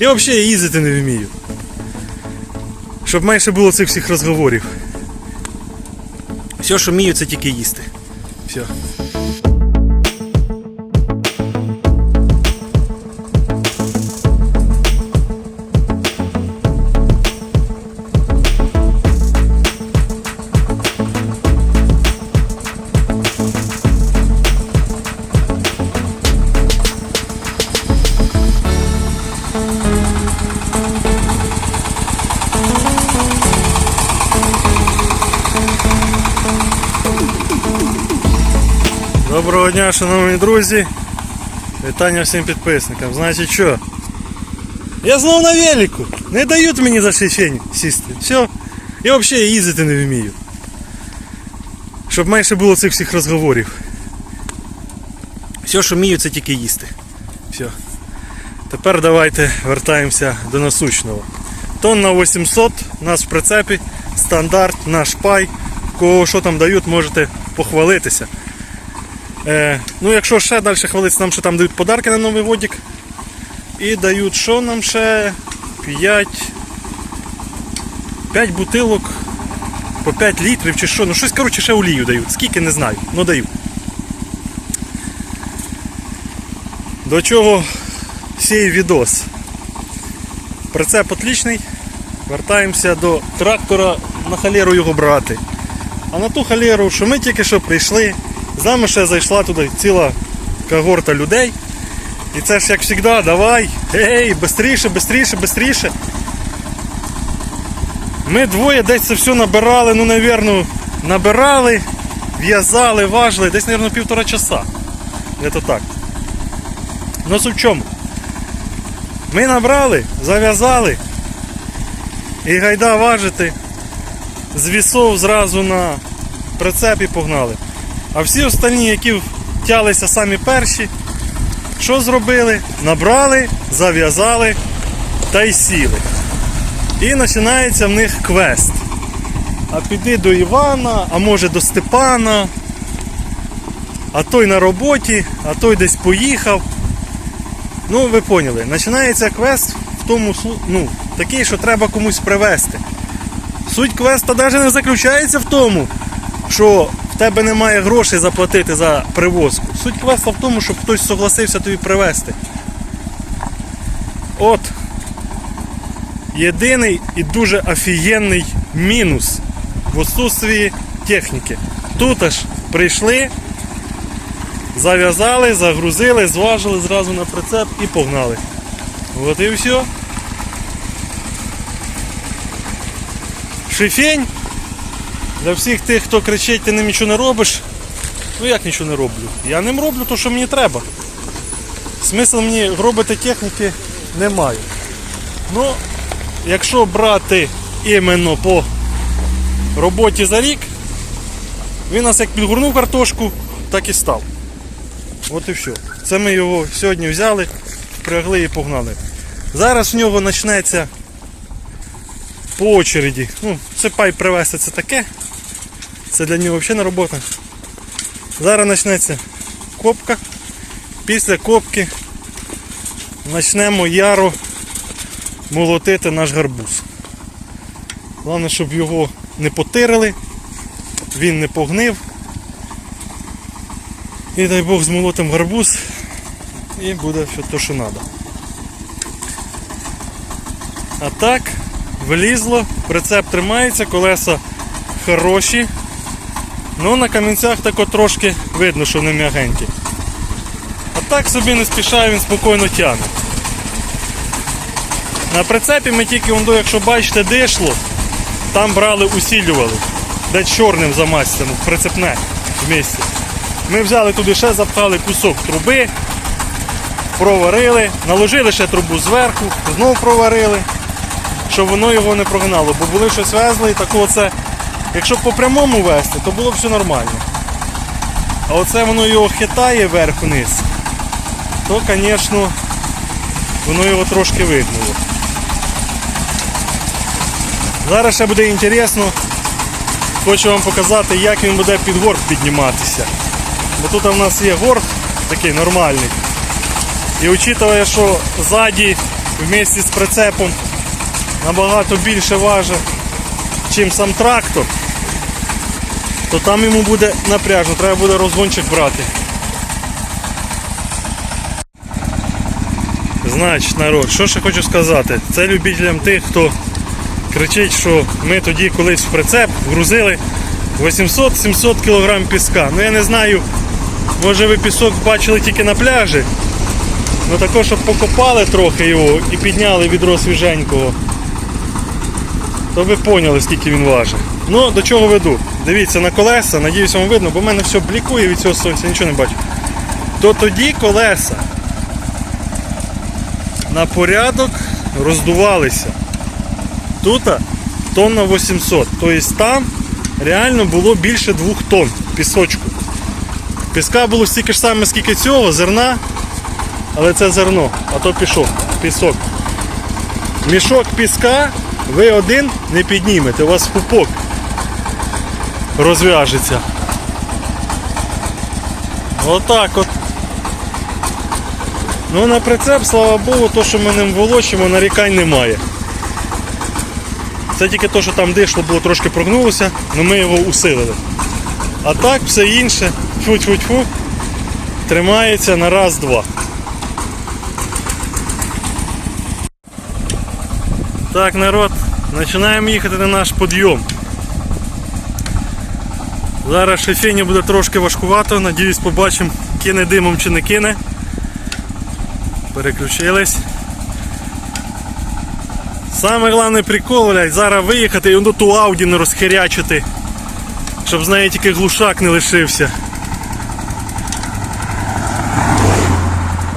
Я взагалі їздити не вмію. Щоб менше було цих всіх розговорів. Все, що вмію, це тільки їсти. Все. Доброго дня, шановні друзі. Вітання всім підписникам. Значить що? Я знов на велику. Не дають мені за священь сісти. Все. Я взагалі їздити не вмію. Щоб менше було цих всіх розговорів. Все, що вмію, це тільки їсти. Все. Тепер давайте вертаємося до насущного. Тонна 800, у нас в прицепі, стандарт, наш пай. Кого що там дають, можете похвалитися. Е, ну, якщо ще далі хвалиться, нам ще там дають подарки на Новий годік. І дають що нам ще? 5, 5 бутилок по 5 літрів чи що. Ну щось, коротше, ще олію дають. Скільки не знаю, ну дають. До чого сій відос? Прицеп отлічний. Вертаємося до трактора на халеру його брати. А на ту халеру, що ми тільки що прийшли, з нами ще зайшла туди ціла когорта людей. І це ж як завжди, давай, ей, бистріше, бистріше, бистріше. Ми двоє десь це все набирали, ну, навірно, набирали, в'язали, важили, десь, мабуть, півтора часа. Не то так. Ну в чому? Ми набрали, зав'язали і гайда важити з вісов зразу на прицеп і погнали. А всі остальні, які втялися самі перші, що зробили? Набрали, зав'язали та й сіли. І починається в них квест. А піди до Івана, а може до Степана, а той на роботі, а той десь поїхав. Ну, ви поняли, починається квест в тому, ну, такий, що треба комусь привезти. Суть квеста навіть не заключається в тому, що тебе немає грошей заплатити за привозку. Суть квеста в тому, щоб хтось согласився тобі привезти. От. Єдиний і дуже офігенний мінус в отсутствии техніки. Тут аж прийшли, зав'язали, загрузили, зважили зразу на прицеп і погнали. От і все. Шифень. Для всіх тих, хто кричить, ти ним нічого не робиш. Ну як нічого не роблю? Я ним роблю те, що мені треба. Смисл мені робити техніки немає. Ну, якщо брати іменно по роботі за рік, він нас як підгорнув картошку, так і став. От і все. Це ми його сьогодні взяли, впрягли і погнали. Зараз в нього почнеться по очереді. Ну, це пай привезти це таке. Це для нього взагалі не робота. Зараз почнеться копка. Після копки почнемо яро молотити наш гарбуз. Головне, щоб його не потирили, він не погнив. І дай Бог змолотим гарбуз і буде все те, що треба. А так, влізло, прицеп тримається, колеса хороші. Ну на камінцях так трошки видно, що не м'ягенькі. А так собі не спішає, він спокійно тягне. На прицепі ми тільки, якщо бачите, дишло, там брали, усілювали. Де чорним замастяно, прицепне в місці. Ми взяли туди ще запхали кусок труби, проварили, наложили ще трубу зверху, знову проварили, щоб воно його не прогнало. Бо були щось везли і такого це, якщо по прямому вести, то було б все нормально. А оце воно його хитає вверх-вниз, то, звісно, воно його трошки вигнуло. Зараз ще буде інтересно, хочу вам показати, як він буде під горб підніматися. Бо тут у нас є горб такий нормальний. І учитывая, що ззаді вместе з прицепом набагато більше важить, чим сам трактор, то там йому буде напряжно, треба буде розгончик брати. Значить, народ, що ще хочу сказати? Це любителям тих, хто кричить, що ми тоді колись в прицеп грузили 800-700 кг піска. Ну я не знаю, може ви пісок бачили тільки на пляжі. Ну також, щоб покопали трохи його і підняли відро свіженького, то ви поняли, скільки він важить. Ну, до чого веду? Дивіться на колеса, надіюсь вам видно, бо в мене все блікує від цього сонця, нічого не бачу. То тоді колеса на порядок роздувалися. Тут тонна 800. Тобто там реально було більше 2 тонн пісочку. Піска було стільки ж саме, скільки цього, зерна, але це зерно, а то пішов, пісок. Мішок піска ви один не піднімете, у вас пупок розв'яжеться. Отак от. Ну на прицеп, слава Богу, то, що ми ним волочимо, нарікань немає. Це тільки те, що там дишло було трошки прогнулося, але ми його усилили. А так все інше, фу-фу-фу, тримається на раз-два. Так, народ, починаємо їхати на наш підйом. Зараз шефіні буде трошки важкувато, надіюсь побачимо, кине димом чи не кине. Переключились. Саме головний прикол, блядь, зараз виїхати і ну, ту Ауді не розхерячити, щоб з неї тільки глушак не лишився.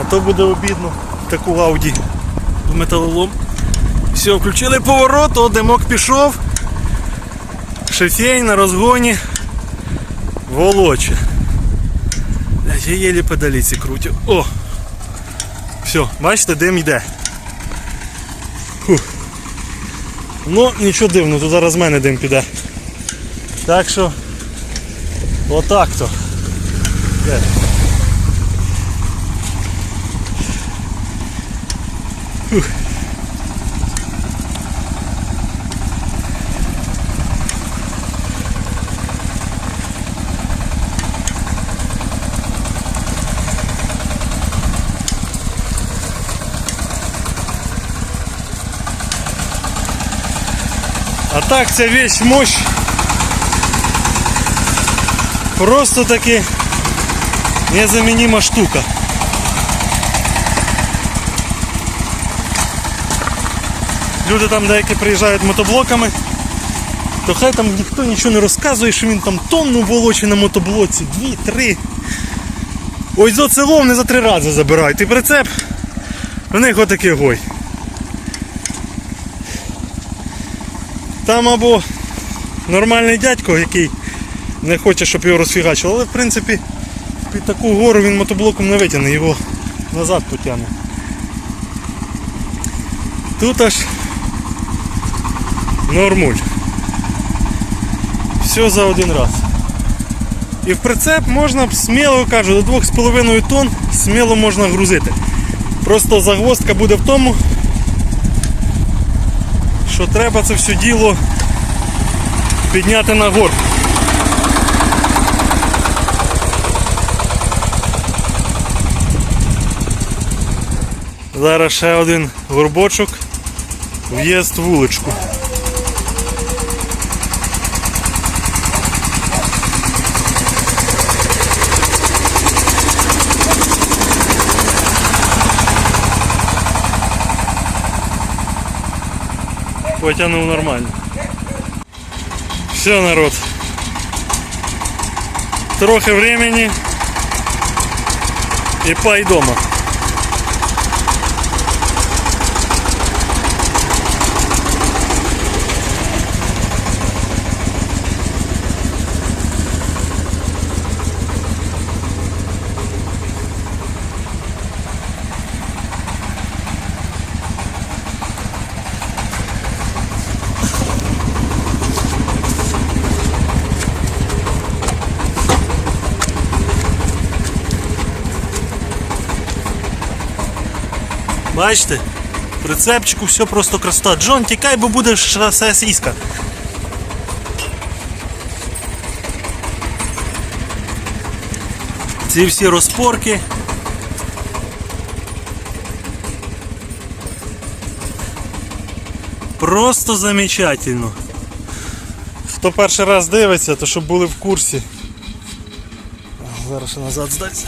А то буде обідно таку Ауді в металолом. Все, включили поворот, о, димок пішов. Шефень на розгоні. Волоче. Я єлі педаліці крутю. О! Все, бачите, дим йде. Фух. Ну, нічого дивного, тут зараз з мене дим піде. Так що отак то. Фух. Так ця вещь мощь. Просто таки незаменима штука. Люди там деякі приїжджають мотоблоками, то хай там ніхто нічого не розказує, що він там тонну волочить на мотоблоці, дві, три. Ось за село вони за три рази забирають. І прицеп, в них отакий гой. Там або нормальний дядько, який не хоче, щоб його розфігачило, але в принципі під таку гору він мотоблоком не витягне, його назад потягне. Тут аж нормуль. Все за один раз. І в прицеп можна сміло кажу, до 2,5 тонн сміло можна грузити. Просто загвоздка буде в тому, що треба це все діло підняти на горб. Зараз ще один горбочок, в'їзд вуличку. Потягнув нормально. Все, народ. Трохи времени і пай дома. Бачите? Прицепчику все просто красота. Джон, тікай, бо буде шосе сіська. Ці всі розпорки. Просто замечательно. Хто перший раз дивиться, то щоб були в курсі. Зараз ще назад здаться.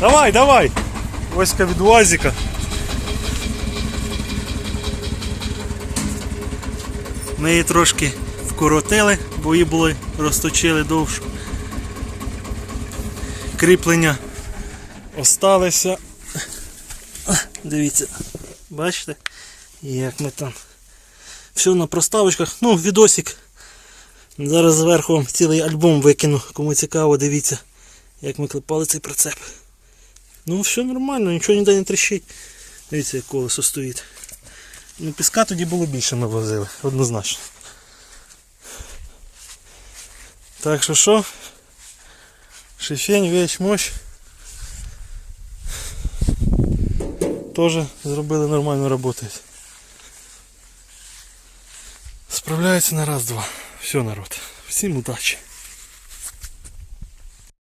Давай, давай! Оська від УАЗіка. Ми її трошки вкоротили, бо її були розточили довше. Кріплення осталися. Дивіться, бачите, як ми там. Все на проставочках. Ну, відосик. Зараз зверху вам цілий альбом викину. Кому цікаво, дивіться, як ми клепали цей прицеп. Ну, все нормально, нічого ніде не тріщить. Дивіться, як колесо стоїть. Ну, піска тоді було більше ми возили, однозначно. Так що що? Шифень, вещь, мощь. Тоже зробили нормально работает. Справляється на раз-два. Все, народ. Всім удачі.